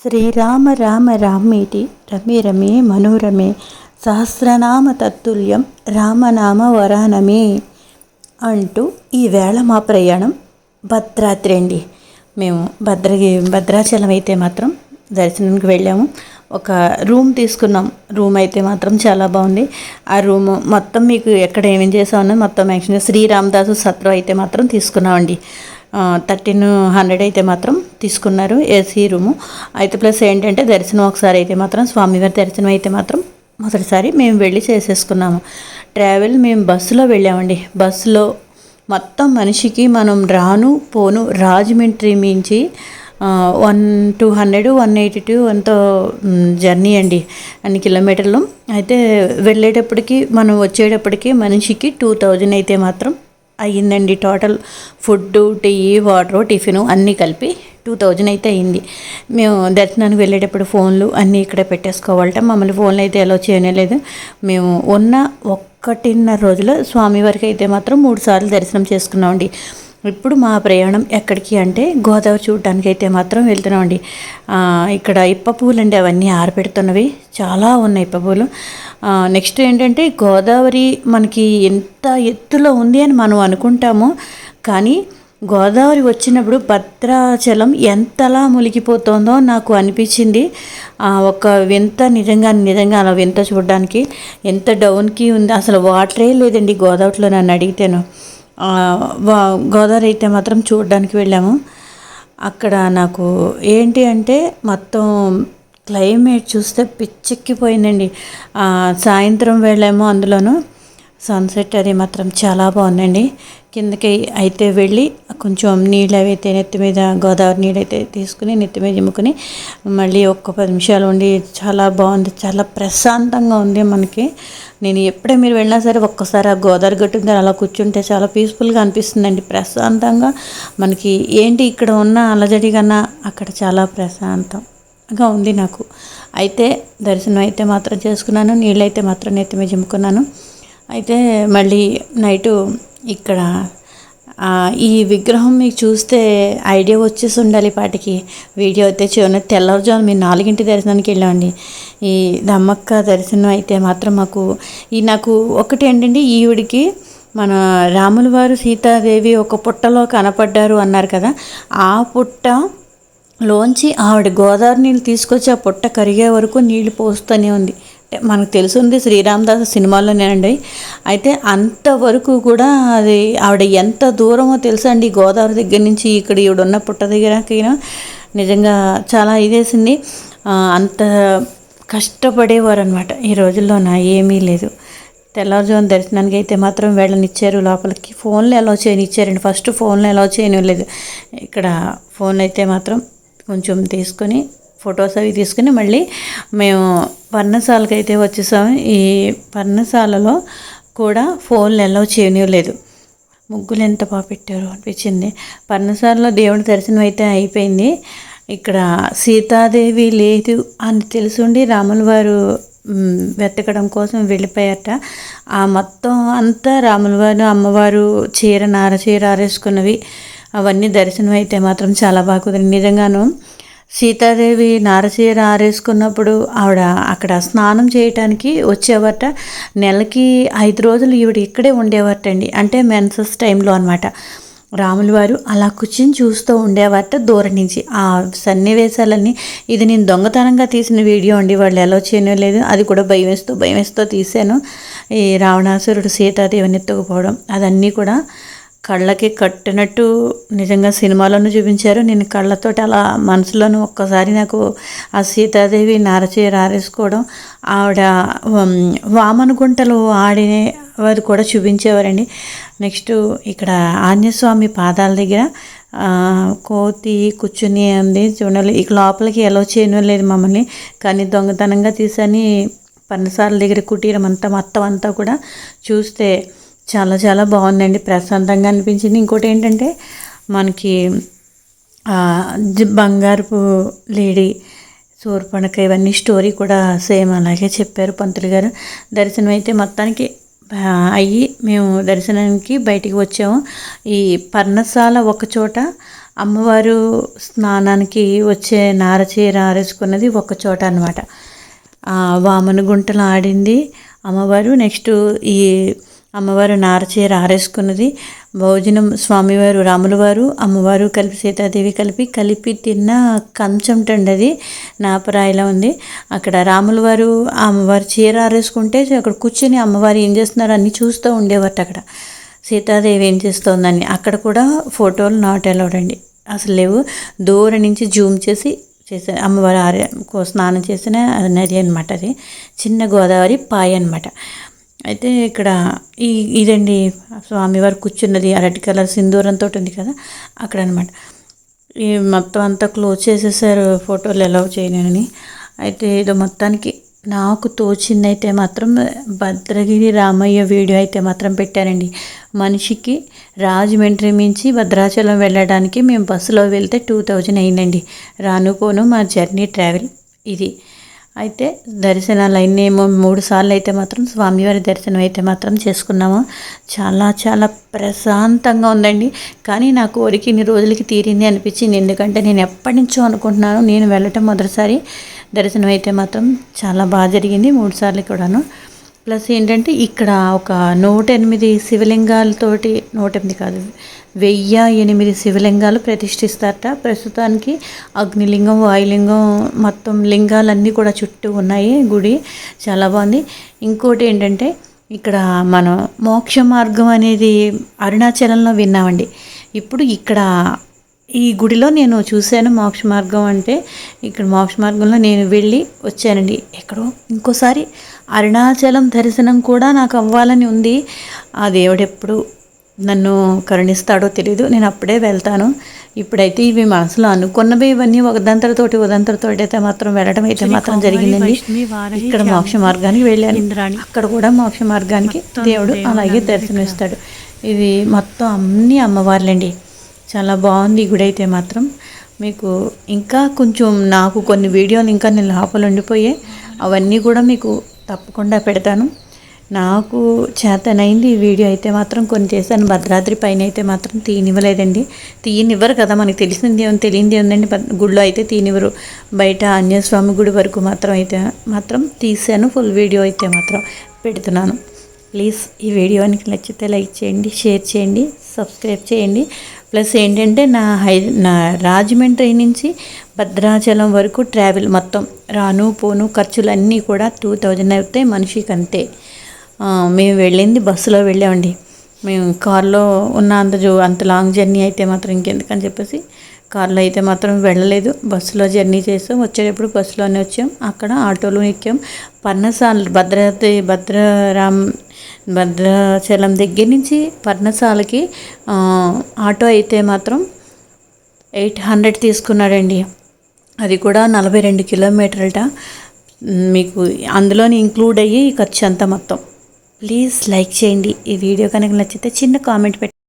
శ్రీరామ రామ రామేటి రమే రమే మనోరమే సహస్రనామ తత్తుల్యం రామనామ వరానమే అంటూ ఈవేళ మా ప్రయాణం భద్రాద్రి అండి. మేము భద్రగి భద్రాచలం అయితే మాత్రం దర్శనానికి వెళ్ళాము. ఒక రూమ్ తీసుకున్నాం. రూమ్ అయితే మాత్రం చాలా బాగుంది. ఆ రూమ్ మొత్తం మీకు ఎక్కడ ఏమేం చేసామన్నది మొత్తం యాక్చువల్గా శ్రీరామదాసు సత్రం అయితే మాత్రం తీసుకున్నామండి. థర్టీన్ హండ్రెడ్ అయితే మాత్రం తీసుకున్నారు ఏసీ రూము. అయితే ప్లస్ ఏంటంటే దర్శనం ఒకసారి అయితే మాత్రం స్వామివారి దర్శనం అయితే మాత్రం మొదటిసారి మేము వెళ్ళి చేసేసుకున్నాము. ట్రావెల్ మేము బస్సులో వెళ్ళామండి. బస్సులో మొత్తం మనిషికి మనం రాను పోను రాజమండ్రి మించి one two hundred one eighty two ఎంతో జర్నీ అండి. అన్ని కిలోమీటర్లు. అయితే వెళ్ళేటప్పటికి మనం వచ్చేటప్పటికి మనిషికి టూ థౌజండ్ అయితే మాత్రం అయ్యిందండి. Total food tea water tiffin అన్నీ కలిపి టూ థౌజండ్ అయితే అయింది మేము దర్శనానికి వెళ్ళేటప్పుడు ఫోన్లు అన్నీ ఇక్కడే పెట్టేసుకోవాలట. మమ్మల్ని ఫోన్లు అయితే ఎలా చేయలేదు మేము ఉన్న ఒక్కటిన్నర రోజులు స్వామివారికి అయితే మాత్రం మూడు సార్లు దర్శనం చేసుకున్నామండి. ఇప్పుడు మా ప్రయాణం ఎక్కడికి అంటే గోదావరి చూడటానికి అయితే మాత్రం వెళ్తున్నామండి. ఇక్కడ ఇప్ప పూలు అండి అవన్నీ ఆరబెడుతున్నవి చాలా ఉన్నాయి ఇప్ప పూలు. నెక్స్ట్ ఏంటంటే గోదావరి మనకి ఎంత ఎత్తులో ఉంది అని మనం అనుకుంటాము. కానీ గోదావరి వచ్చినప్పుడు భద్రాచలం ఎంతలా మునిగిపోతుందో నాకు అనిపించింది. ఒక వింత నిజంగా నిజంగా అలా వింత చూడడానికి ఎంత డౌన్కి ఉంది. అసలు వాటరే లేదండి గోదావరిలో నన్ను అడిగితేను. గోదావరి అయితే మాత్రం చూడడానికి వెళ్ళాము. అక్కడ నాకు ఏంటి అంటే మొత్తం క్లైమేట్ చూస్తే పిచ్చెక్కిపోయిందండి. సాయంత్రం వెళ్ళాము అందులోనూ సన్సెట్ అది మాత్రం చాలా బాగుందండి. కిందకి అయితే వెళ్ళి కొంచెం నీళ్ళు అవి అయితే నెత్తి మీద గోదావరి నీళ్ళు అయితే తీసుకుని నెత్తి మీద చిమ్ముకుని మళ్ళీ ఒక్క పది నిమిషాలు ఉండి చాలా బాగుంది. చాలా ప్రశాంతంగా ఉంది మనకి. నేను ఎప్పుడే మీరు వెళ్ళినా సరే ఒక్కసారి ఆ గోదావరి గట్టు మీద అలా కూర్చుంటే చాలా పీస్ఫుల్గా అనిపిస్తుందండి. ప్రశాంతంగా మనకి ఏంటి ఇక్కడ ఉన్న అలజడి కన్నా అక్కడ చాలా ప్రశాంతం. గా ఉంది నాకు. అయితే దర్శనం అయితే మాత్రం చేసుకున్నాను నీళ్ళైతే మాత్రం నెత్తి మీద చిమ్ముకున్నాను. అయితే మళ్ళీ నైటు ఇక్కడ ఈ విగ్రహం మీకు చూస్తే ఐడియా వచ్చేసి ఉండాలి పాటికి. వీడియో అయితే చూడండి తెల్లవారుజాము మేము నాలుగింటి దర్శనానికి వెళ్ళామండి. ఈ దమ్మక్క దర్శనం అయితే మాత్రం మాకు ఈ నాకు ఒకటి ఏంటండి ఈవిడికి మన రాముల వారు సీతాదేవి ఒక పుట్టలో కనపడ్డారు అన్నారు కదా. ఆ పుట్ట లోంచి ఆవిడ గోదావరి నీళ్ళు తీసుకొచ్చి ఆ పుట్ట కరిగే వరకు నీళ్ళు పోస్తూనే ఉంది. మనకు తెలుసుంది శ్రీరామదాస్ సినిమాలోనేనండి అయితే అంతవరకు కూడా అది ఆవిడ ఎంత దూరమో తెలుసండి గోదావరి దగ్గర నుంచి ఇక్కడ ఈవిడున్న పుట్ట దగ్గరకి నిజంగా చాలా ఇదేసింది. అంత కష్టపడేవారు అనమాట ఈ రోజుల్లో నా ఏమీ లేదు. తెల్లవారుజామున దర్శనానికి అయితే మాత్రం వెళ్ళనిచ్చారు. లోపలికి ఫోన్లు ఎలా చేయనిచ్చారండి. ఫస్ట్ ఫోన్లు ఎలా చేయనివ్వలేదు. ఇక్కడ ఫోన్ అయితే మాత్రం కొంచెం తీసుకొని ఫొటోస్ అవి తీసుకుని మళ్ళీ మేము పర్ణశాలకు అయితే వచ్చేసాము. ఈ పర్ణశాలలో కూడా ఫోన్లు ఎలా చేయనివ్వలేదు. ముగ్గులు ఎంత బాగా పెట్టారు అనిపించింది. పర్ణశాలలో దేవుడి దర్శనం అయితే అయిపోయింది. ఇక్కడ సీతాదేవి లేదు అని తెలుసుండి రాముల వారు వెతకడం కోసం వెళ్ళిపోయారట. ఆ మొత్తం అంతా రాముల వారు అమ్మవారు చీర నార చీర ఆరేసుకున్నవి. అవన్నీ దర్శనం అయితే మాత్రం చాలా బాగా కుదిరింది. నిజంగాను సీతాదేవి నారసీర ఆరేసుకున్నప్పుడు ఆవిడ అక్కడ స్నానం చేయటానికి వచ్చేవట నెలకి ఐదు రోజులు ఈవిడ ఇక్కడే ఉండేవారట అండి. అంటే మెన్సస్ టైంలో అనమాట రాములు వారు అలా కూర్చుని చూస్తూ ఉండేవారట దూరం నుంచి. ఆ సన్నివేశాలన్నీ ఇది నేను దొంగతనంగా తీసిన వీడియో అండి. వాళ్ళు ఎలా చేయనో లేదు. అది కూడా భయం వేస్తూ భయం వేస్తూ తీశాను. ఈ రావణాసురుడు సీతాదేవిని ఎత్తుకుపోవడం అదన్నీ కూడా కళ్ళకి కట్టినట్టు నిజంగా సినిమాలోనూ చూపించారు. నేను కళ్ళతోటి అలా మనసులోను ఒక్కసారి నాకు ఆ సీతాదేవి నారచీర ఆరేసుకోవడం ఆవిడ వామన గుంటలు ఆడినే వారు కూడా చూపించేవారండి. నెక్స్ట్ ఇక్కడ ఆంజస్వామి పాదాల దగ్గర కోతి కూర్చుని ఉంది చూడాలి ఇక లోపలికి ఎలా చేయను లేదు మమ్మల్ని కానీ దొంగతనంగా తీసని పన్నసార్ల దగ్గర కుటీరం అంతా మొత్తం అంతా కూడా చూస్తే చాలా చాలా బాగుందండి. ప్రశాంతంగా అనిపించింది. ఇంకోటి ఏంటంటే మనకి బంగారపు లేడీ సూర్పణక ఇవన్నీ స్టోరీ కూడా సేమ్ అలాగే చెప్పారు పంతులు గారు. దర్శనం అయితే మొత్తానికి అయ్యి మేము దర్శనానికి బయటికి వచ్చాము. ఈ పర్ణశాల ఒకచోట అమ్మవారు స్నానానికి వచ్చే నార చీర ఆరేసుకున్నది ఒక చోట అనమాట వామన గుంటలు ఆడింది అమ్మవారు. నెక్స్ట్ ఈ అమ్మవారు నారచీర ఆరేసుకున్నది. భోజనం స్వామివారు రాముల వారు అమ్మవారు కలిపి సీతాదేవి కలిపి కలిపి తిన్న కంచంటండి అది నాపరాయిలా ఉంది. అక్కడ రాముల వారు అమ్మవారు చీర ఆరేసుకుంటే అక్కడ కూర్చొని అమ్మవారు ఏం చేస్తున్నారు? అన్నీ చూస్తూ ఉండేవారు అక్కడ. సీతాదేవి ఏం చేస్తోందని. అక్కడ కూడా ఫోటోలు నాట్ అలౌడ్ అండి. అసలు లేవు. దూరం నుంచి జూమ్ చేసి చేసే అమ్మవారు ఆరే స్నానం చేసిన నది అనమాట అది. చిన్న గోదావరి పాయ అనమాట అయితే ఇక్కడ ఈ ఇదండి స్వామివారు కూర్చున్నది అరటి కలర్ సింధూరంతో ఉంది కదా అక్కడ అనమాట ఈ మొత్తం అంతా క్లోజ్ చేసేసారు ఫోటోలు ఎలా చేయనని అయితే ఏదో మొత్తానికి నాకు తోచిందైతే మాత్రం భద్రగిరి రామయ్య వీడియో అయితే మాత్రం పెట్టారండి మనిషికి రాజమండ్రి మించి భద్రాచలం వెళ్ళడానికి మేము బస్సులో వెళ్తే టూ థౌజండ్ అయిందండి. రాను పోను మా జర్నీ ట్రావెల్ ఇది. అయితే దర్శనాలు అయినేమో మూడు సార్లు అయితే మాత్రం స్వామివారి దర్శనం అయితే మాత్రం చేసుకున్నాము. చాలా చాలా ప్రశాంతంగా ఉందండి. కానీ నా కోరిక ఇన్ని రోజులకి తీరింది అనిపించింది. ఎందుకంటే నేను ఎప్పటి నుంచో అనుకుంటున్నాను నేను వెళ్ళటం మొదటిసారి దర్శనం అయితే మాత్రం చాలా బాగా జరిగింది మూడు సార్లు కూడాను. ప్లస్ ఏంటంటే ఇక్కడ ఒక నూట ఎనిమిది శివలింగాలతోటి నూట ఎనిమిది కాదు వెయ్యి ఎనిమిది శివలింగాలు ప్రతిష్ఠిస్తారట. ప్రస్తుతానికి అగ్నిలింగం వాయులింగం మొత్తం లింగాలన్నీ కూడా చుట్టూ ఉన్నాయి గుడి. చాలా బాగుంది. ఇంకోటి ఏంటంటే ఇక్కడ మనం మోక్ష మార్గం అనేది అరుణాచలంలో విన్నామండి. ఇప్పుడు ఇక్కడ ఈ గుడిలో నేను చూశాను మోక్ష మార్గం అంటే ఇక్కడ మోక్ష మార్గంలో నేను వెళ్ళి వచ్చానండి. ఎక్కడో ఇంకోసారి అరుణాచలం దర్శనం కూడా నాకు అవ్వాలని ఉంది. ఆ దేవుడు ఎప్పుడు నన్ను కరుణిస్తాడో తెలీదు. నేను అప్పుడే వెళ్తాను. ఇప్పుడైతే ఇవి మనసులో అనుకున్నవి ఇవన్నీ ఒకదంతరతోటి ఉదంతరతోటి అయితే మాత్రం వెళ్ళడం అయితే మాత్రం జరిగిందండి. ఇక్కడ మోక్ష మార్గానికి వెళ్ళాను. అక్కడ కూడా మోక్ష మార్గానికి దేవుడు అలాగే దర్శనమిస్తాడు. ఇది మొత్తం అన్ని అమ్మవార్లండి. చాలా బాగుంది గుడి అయితే మాత్రం. మీకు ఇంకా కొంచెం నాకు కొన్ని వీడియోలు ఇంకా నేను లోపల ఉండిపోయాయి అవన్నీ కూడా మీకు తప్పకుండా పెడతాను. నాకు చేతనైంది ఈ వీడియో అయితే మాత్రం. కొన్ని చేశాను భద్రాద్రి పైన అయితే మాత్రం తీయనివ్వలేదండి. తీయనివ్వరు కదా మనకి తెలిసింది ఏమో తెలియంది ఉందండి గుడిలో అయితే తీయనివ్వరు. బయట అన్యస్వామి గుడి వరకు మాత్రం అయితే మాత్రం తీసాను ఫుల్ వీడియో అయితే మాత్రం పెడుతున్నాను. ప్లీజ్ ఈ వీడియోనికి నచ్చితే లైక్ చేయండి షేర్ చేయండి సబ్స్క్రైబ్ చేయండి. ప్లస్ ఏంటంటే నా హై నా రాజమండ్రి నుంచి భద్రాచలం వరకు ట్రావెల్ మొత్తం రాను పోను ఖర్చులన్నీ కూడా టూ థౌజండ్ అవుతాయి మనిషికి అంతే. మేము వెళ్ళింది బస్సులో వెళ్ళామండి. మేము కార్లో ఉన్న అంత అంత లాంగ్ జర్నీ అయితే మాత్రం ఇంకెందుకని చెప్పేసి కార్లో అయితే మాత్రం వెళ్ళలేదు. బస్సులో జర్నీ చేసాం. వచ్చేటప్పుడు బస్సులోనే వచ్చాం. అక్కడ ఆటోలో ఎక్కాం. పర్ణశాల భద్రాద్రి భద్రరామ్ భద్రాచలం దగ్గర నుంచి పర్ణశాలకి ఆటో అయితే మాత్రం ఎయిట్ హండ్రెడ్ తీసుకున్నాడండి. అది కూడా నలభై రెండు కిలోమీటర్లట. మీకు అందులోని ఇంక్లూడ్ అయ్యి ఖర్చు అంతా మొత్తం. ప్లీజ్ లైక్ చేయండి. ఈ వీడియో కనుక నచ్చితే చిన్న కామెంట్ పెట్టి